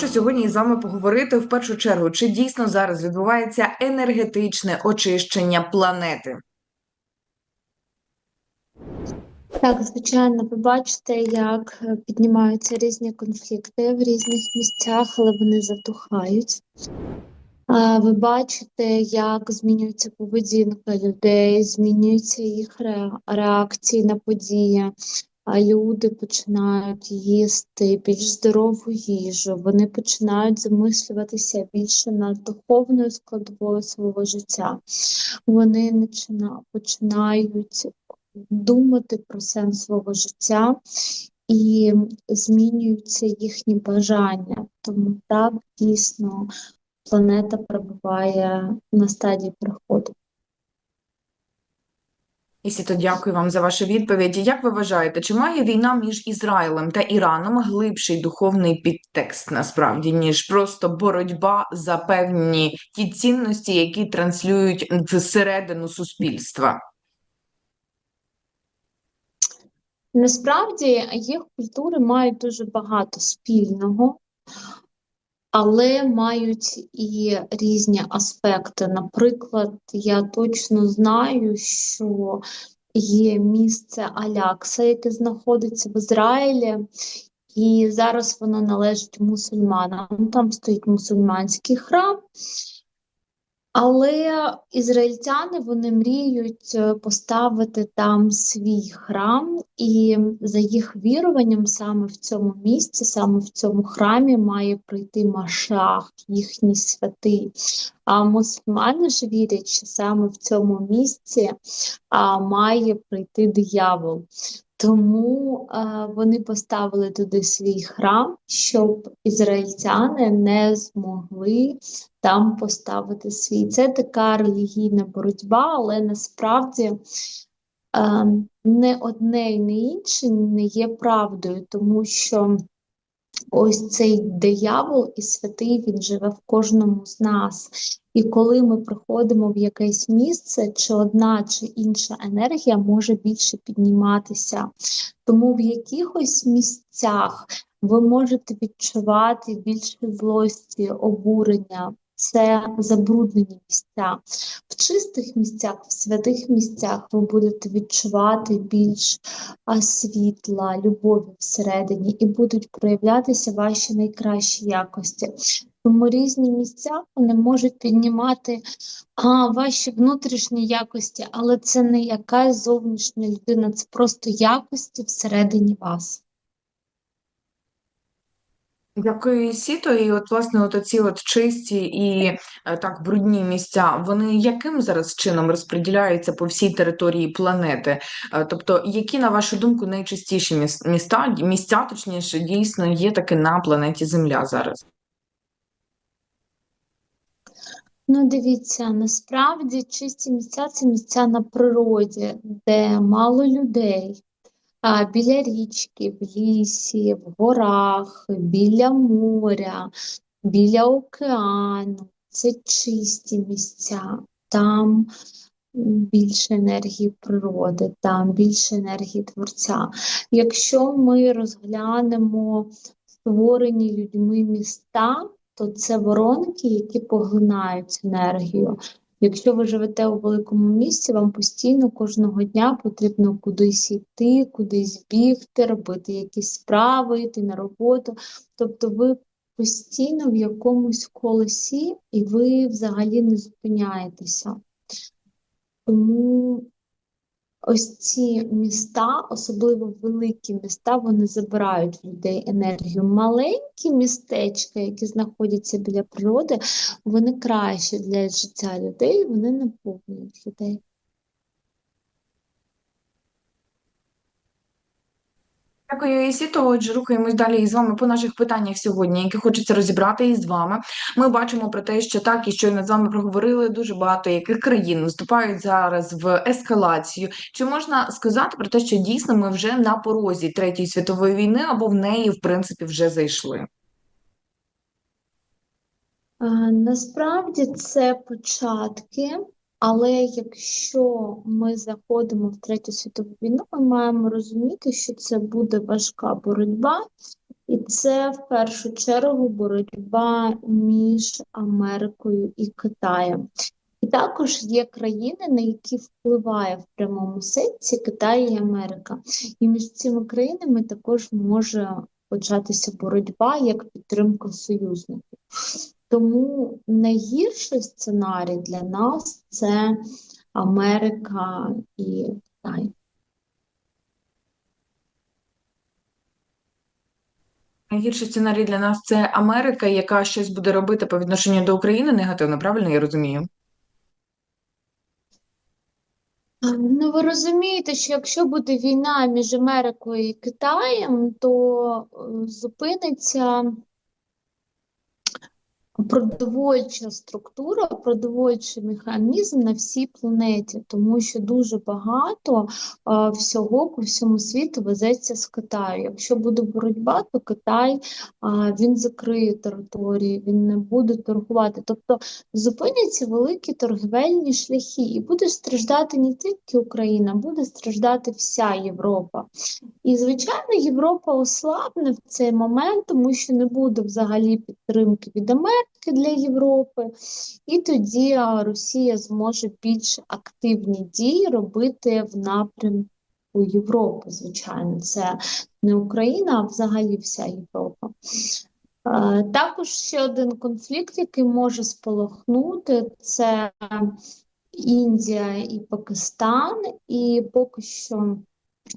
Хочу сьогодні із вами поговорити в першу чергу, чи дійсно зараз відбувається енергетичне очищення планети. Так, звичайно, ви бачите, як е, піднімаються різні конфлікти в різних місцях, але вони затухають. Ви бачите, як змінюється поведінка людей, змінюються їх реакції на події. А люди починають їсти більш здорову їжу, вони починають замислюватися більше над духовною складовою свого життя. Вони починають думати про сенс свого життя і змінюються їхні бажання. Тому так дійсно планета перебуває на стадії приходу. Ісіто, дякую вам за вашу відповідь. Як ви вважаєте, чи має війна між Ізраїлем та Іраном глибший духовний підтекст насправді, ніж просто боротьба за певні ті цінності, які транслюють всередину суспільства? Насправді їх культури мають дуже багато спільного, але мають і різні аспекти. Наприклад, я точно знаю, що є місце Алякса, яке знаходиться в Ізраїлі, і зараз воно належить мусульманам. Там стоїть мусульманський храм. Але ізраїльтяни вони мріють е, поставити там свій храм, і за їх віруванням, саме в цьому місці, саме в цьому храмі має прийти Машах, їхній святий. А мусульмани ж вірять, що саме в цьому місці а, має прийти диявол. Тому а, вони поставили туди свій храм, щоб ізраїльтяни не змогли там поставити свій. Це така релігійна боротьба, але насправді е, не одне і не інше не є правдою, тому що ось цей диявол і святий він живе в кожному з нас. І коли ми приходимо в якесь місце, чи одна, чи інша енергія може більше підніматися. Тому в якихось місцях ви можете відчувати більше злості, обурення, це забруднені місця. В чистих місцях, в святих місцях ви будете відчувати більш світла, любові всередині, і будуть проявлятися ваші найкращі якості. Тому різні місця вони можуть піднімати а, ваші внутрішні якості, але це не якась зовнішня людина, це просто якості всередині вас. Дякую, Ісіто. І от, власне, от оці от чисті і е, так брудні місця, вони яким зараз чином розподіляються по всій території планети? Е, Тобто, які, на вашу думку, найчистіші міс- міста, місця, точніше, дійсно є таки на планеті Земля зараз? Ну, дивіться, насправді чисті місця це місця на природі, де мало людей, а, біля річки, в лісі, в горах, біля моря, біля океану. Це чисті місця. Там більше енергії природи, там більше енергії творця. Якщо ми розглянемо створені людьми міста, то це воронки, які поглинають енергію. Якщо ви живете у великому місці, вам постійно кожного дня потрібно кудись йти, кудись бігти, робити якісь справи, йти на роботу. Тобто ви постійно в якомусь колесі, і ви взагалі не зупиняєтеся. Тому ось ці міста, особливо великі міста, вони забирають в людей енергію. Маленькі містечка, які знаходяться біля природи, вони краще для життя людей, вони наповнюють людей. Дякую, Ісіто. Отже, рухаємось далі із вами по наших питаннях сьогодні, які хочеться розібрати із вами. Ми бачимо про те, що так і щойно з вами проговорили, дуже багато яких країн вступають зараз в ескалацію. Чи можна сказати про те, що дійсно ми вже на порозі Третьої світової війни або в неї, в принципі, вже зайшли? Насправді це початки, але якщо ми заходимо в Третю світову війну, ми маємо розуміти, що це буде важка боротьба, І це в першу чергу боротьба між Америкою і Китаєм. І також є країни, на які впливає в прямому сенсі Китай і Америка. І між цими країнами також може початися боротьба як підтримка союзників. Тому найгірший сценарій для нас це Америка і Китай. Найгірший сценарій для нас це Америка, яка щось буде робити по відношенню до України негативно, правильно я розумію? Ну, ви розумієте, що якщо буде війна між Америкою і Китаєм, то е, зупиниться продовольча структура, продовольчий механізм на всій планеті, тому що дуже багато а, всього по всьому світу везеться з Китаю. Якщо буде боротьба, то Китай а, він закриє території, він не буде торгувати. Тобто зупиняться великі торгівельні шляхи, і буде страждати не тільки Україна, буде страждати вся Європа. І, звичайно, Європа ослабне в цей момент, тому що не буде взагалі підтримки від Америки для Європи, і тоді Росія зможе більш активні дії робити в напрямку Європи. Звичайно, це не Україна, а взагалі вся Європа. Також ще один конфлікт, який може спалахнути, це Індія і Пакистан, і поки що.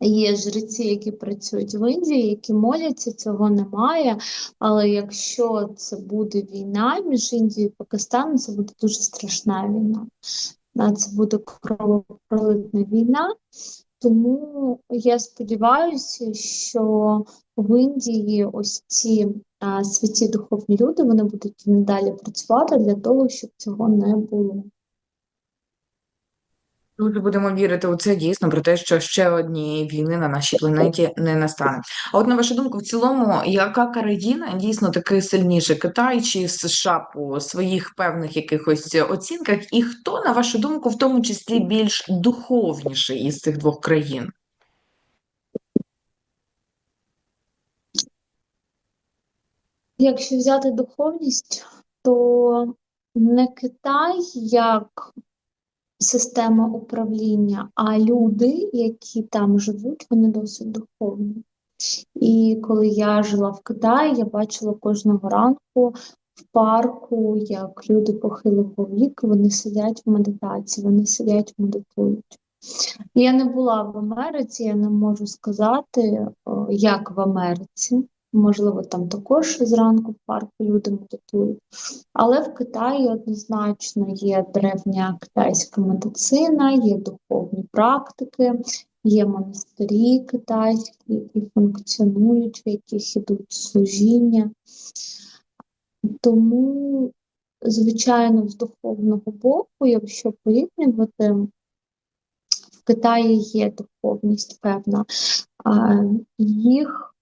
Є жреці, які працюють в Індії, які моляться, цього немає. Але якщо це буде війна між Індією і Пакистаном, це буде дуже страшна війна. Це буде кровопролитна війна. Тому я сподіваюся, що в Індії ось ці святі духовні люди вони будуть надалі працювати для того, щоб цього не було. Дуже будемо вірити у це дійсно про те, що ще однієї війни на нашій планеті не настане. А от на вашу думку, в цілому, яка країна дійсно таки сильніше Китай чи США по своїх певних якихось оцінках, і хто, на вашу думку, в тому числі більш духовніший із цих двох країн? Якщо взяти духовність, то не Китай як система управління, а люди, які там живуть, вони досить духовні. І коли я жила в Китаї, я бачила кожного ранку в парку, як люди похилого віку, вони сидять в медитації, вони сидять, медитують. Я не була в Америці, я не можу сказати, як в Америці. Можливо, там також зранку в парку люди медитують. Але в Китаї однозначно є древня китайська медицина, є духовні практики, є монастирі китайські, які функціонують, в яких ідуть служіння. Тому, звичайно, з духовного боку, якщо порівнювати, в Китаї є духовність певна, їх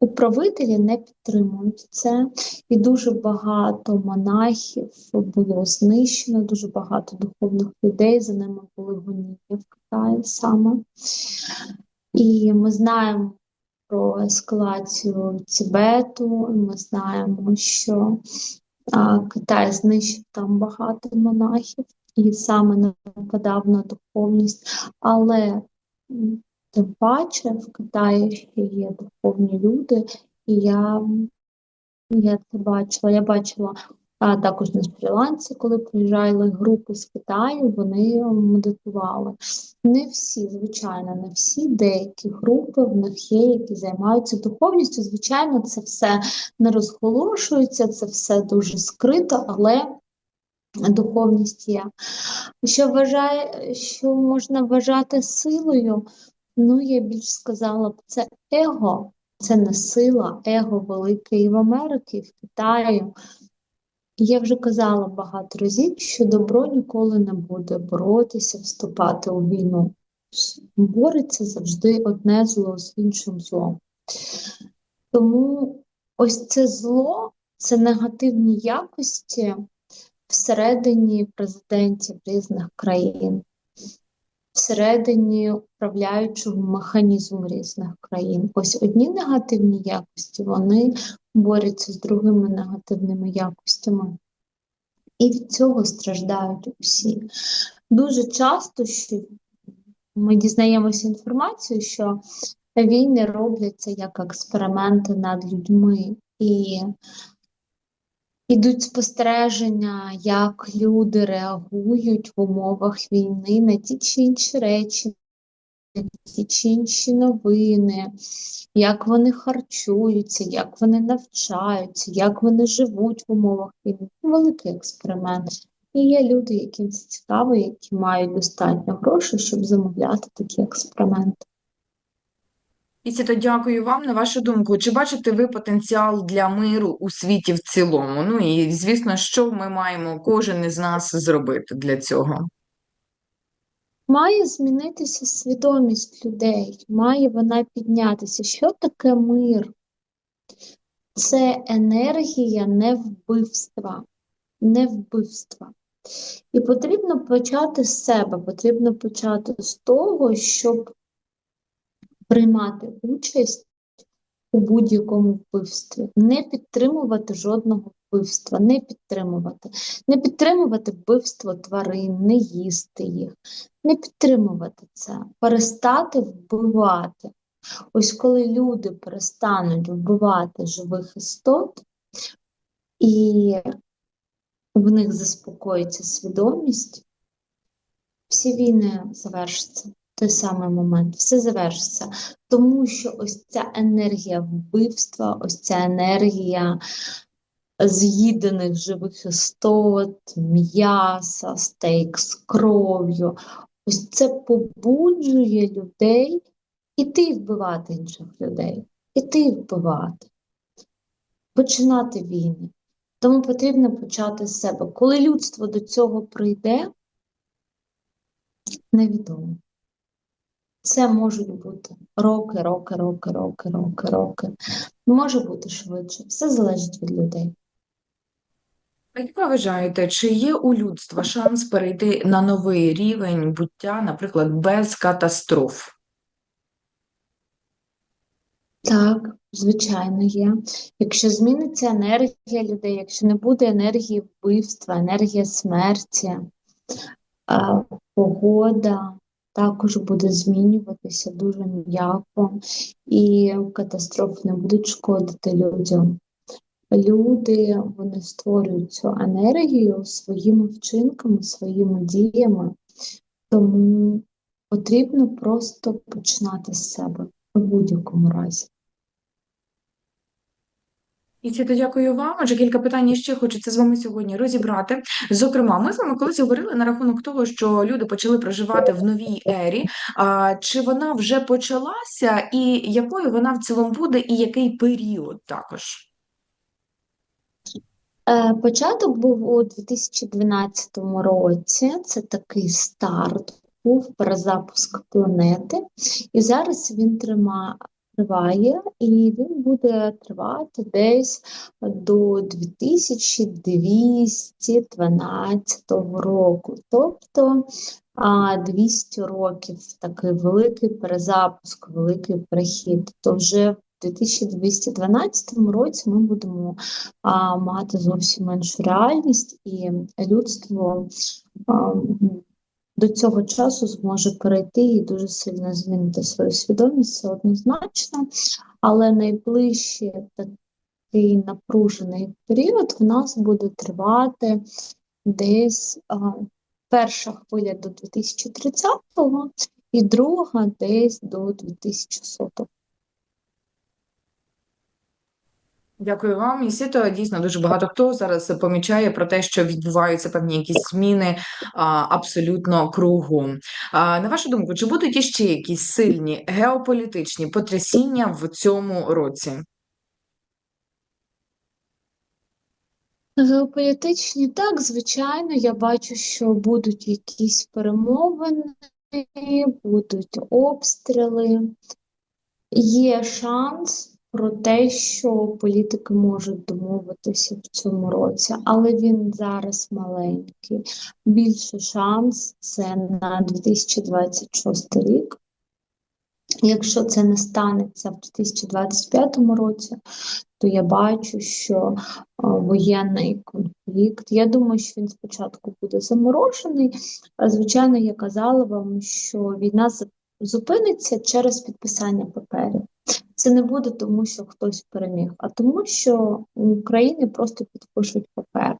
управителі не підтримують це, і дуже багато монахів було знищено, дуже багато духовних людей, за ними були гоніння в Китаї саме. І ми знаємо про ескалацію Тібету, ми знаємо, що а, Китай знищив там багато монахів і саме нападав на духовність, але тим паче в Китаї ще є духовні люди, і я, я це бачила. Я бачила а, також на Шрі-Ланці, коли приїжджали групи з Китаю, вони медитували. Не всі, звичайно, не всі, деякі групи в них є, які займаються духовністю. Звичайно, це все не розголошується, це все дуже скрито, але духовність є. Що вважає, що можна вважати силою? Ну, я більш сказала б, це его, це не сила, его велике і в Америці, і в Китаї. Я вже казала багато разів, що добро ніколи не буде боротися, вступати у війну. Бореться завжди одне зло з іншим злом. Тому ось це зло, це негативні якості всередині президентів різних країн. Всередині управляючого механізму різних країн. Ось одні негативні якості, вони борються з другими негативними якостями. І від цього страждають усі. Дуже часто що ми дізнаємося інформацію, що війни робляться як експерименти над людьми, і Ідуть спостереження, як люди реагують в умовах війни на ті чи інші речі, на ті чи інші новини, як вони харчуються, як вони навчаються, як вони живуть в умовах війни. Великий експеримент. І є люди, яким це цікаво, які мають достатньо грошей, щоб замовляти такі експерименти. Ісіто, дякую вам. На вашу думку, чи бачите ви потенціал для миру у світі в цілому? Ну і звісно, що ми маємо кожен із нас зробити для цього? Має змінитися свідомість людей, має вона піднятися. Що таке мир? Це енергія не вбивства, не вбивства. І потрібно почати з себе, потрібно почати з того, щоб приймати участь у будь-якому вбивстві, не підтримувати жодного вбивства, не підтримувати, не підтримувати вбивство тварин, не їсти їх, не підтримувати це, перестати вбивати. Ось коли люди перестануть вбивати живих істот, і в них заспокоїться свідомість, всі війни завершаться той самий момент, все завершиться. Тому що ось ця енергія вбивства, ось ця енергія з'їдених живих істот, м'яса, стейк з кров'ю, ось це побуджує людей іти вбивати інших людей, іти вбивати, починати війни. Тому потрібно почати з себе. Коли людство до цього прийде, невідомо. Це можуть бути роки, роки, роки, роки, роки, роки. Може бути швидше. Все залежить від людей. А як ви вважаєте, чи є у людства шанс перейти на новий рівень буття, наприклад, без катастроф? Так, звичайно, є. Якщо зміниться енергія людей, якщо не буде енергії вбивства, енергія смерті, погода також буде змінюватися дуже м'яко, і катастрофи не будуть шкодити людям. Люди вони створюють цю енергію своїми вчинками, своїми діями, тому потрібно просто починати з себе в будь-якому разі. І це дякую вам. Отже, кілька питань ще хочеться з вами сьогодні розібрати. Зокрема, ми з вами колись говорили на рахунок того, що люди почали проживати в новій ері. А чи вона вже почалася, і якою вона в цілому буде, і який період також? Е, Початок був у 2012 році. Це такий старт був перезапуск планети, і зараз він трима, триває, і він буде тривати десь до 2212 року. Тобто 200 років такий великий перезапуск, великий перехід. То вже в 2212 році ми будемо а, мати зовсім іншу реальність, і людство а, до цього часу зможе перейти і дуже сильно змінити свою свідомість, це однозначно, але найближчий такий напружений період в нас буде тривати десь а, перша хвиля до 2030-го і друга десь до 2100-го. Дякую вам. І світо дійсно дуже багато хто зараз помічає про те, що відбуваються певні якісь зміни а, абсолютно кругом. А, на вашу думку, чи будуть іще якісь сильні геополітичні потрясіння в цьому році? Геополітичні, так, звичайно, я бачу, що будуть якісь перемовини, будуть обстріли. Є шанс, про те, що політики можуть домовитися в цьому році, але він зараз маленький. Більший шанс це на 2026 рік. Якщо це не станеться в 2025 році, то я бачу, що е, воєнний конфлікт. Я думаю, що він спочатку буде заморожений. Звичайно, я казала вам, що війна з- зупиниться через підписання паперів. Це не буде тому, що хтось переміг, а тому, що країни просто підпишуть папер.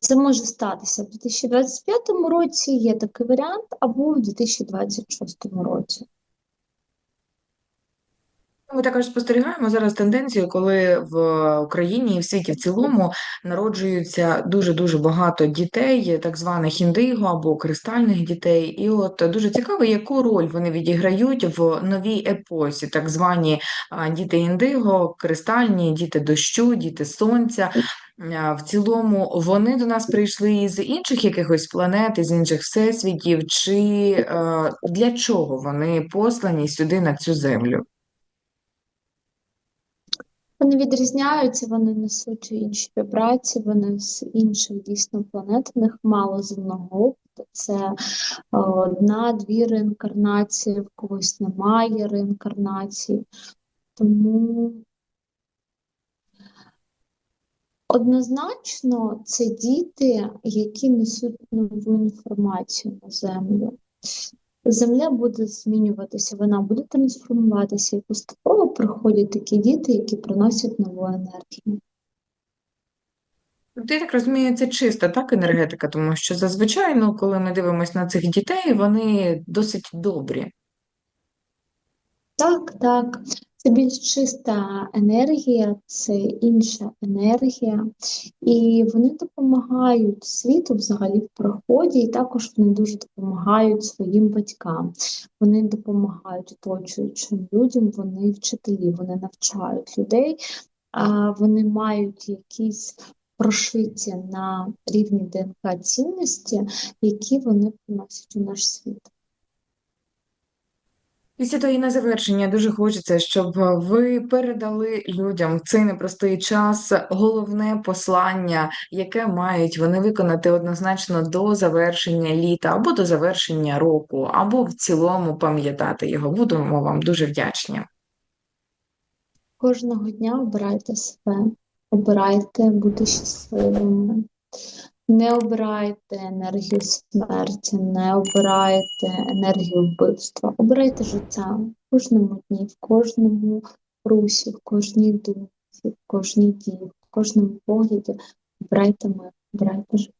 Це може статися в 2025 році, є такий варіант, або в 2026 році. Ми також спостерігаємо зараз тенденцію, коли в Україні і в світі в цілому народжуються дуже-дуже багато дітей, так званих індиго або кристальних дітей. І от дуже цікаво, яку роль вони відіграють в новій епосі, так звані діти індиго, кристальні, діти дощу, діти сонця. В цілому вони до нас прийшли із інших якихось планет, із інших всесвітів, чи для чого вони послані сюди на цю землю? Вони відрізняються, вони несуть інші вібрації, вони з інших дійсно планет, в них мало земного опиту. Це е, одна-дві реінкарнації, в когось немає реінкарнації. Тому однозначно це діти, які несуть нову інформацію на землю. Земля буде змінюватися, вона буде трансформуватися, і поступово приходять такі діти, які приносять нову енергію. Ти так розумію, це чиста так енергетика, тому що зазвичай, ну, коли ми дивимося на цих дітей, вони досить добрі. Так, так, це більш чиста енергія, це інша енергія, і вони допомагають світу взагалі в проході, і також вони дуже допомагають своїм батькам. Вони допомагають оточуючим людям, вони вчителі, вони навчають людей, а вони мають якісь прошиті на рівні ДНК цінності, які вони приносять у наш світ. Після того на завершення дуже хочеться, щоб ви передали людям в цей непростий час головне послання, яке мають вони виконати однозначно до завершення літа або до завершення року, або в цілому пам'ятати його. Будемо вам дуже вдячні. Кожного дня обирайте себе, обирайте бути щасливими. Не обирайте енергію смерті, не обирайте енергію вбивства. Обирайте життя в кожному дні, в кожному русі, в кожній думці, в кожній дії, в кожному погляді. Обирайте мир, обирайте життя.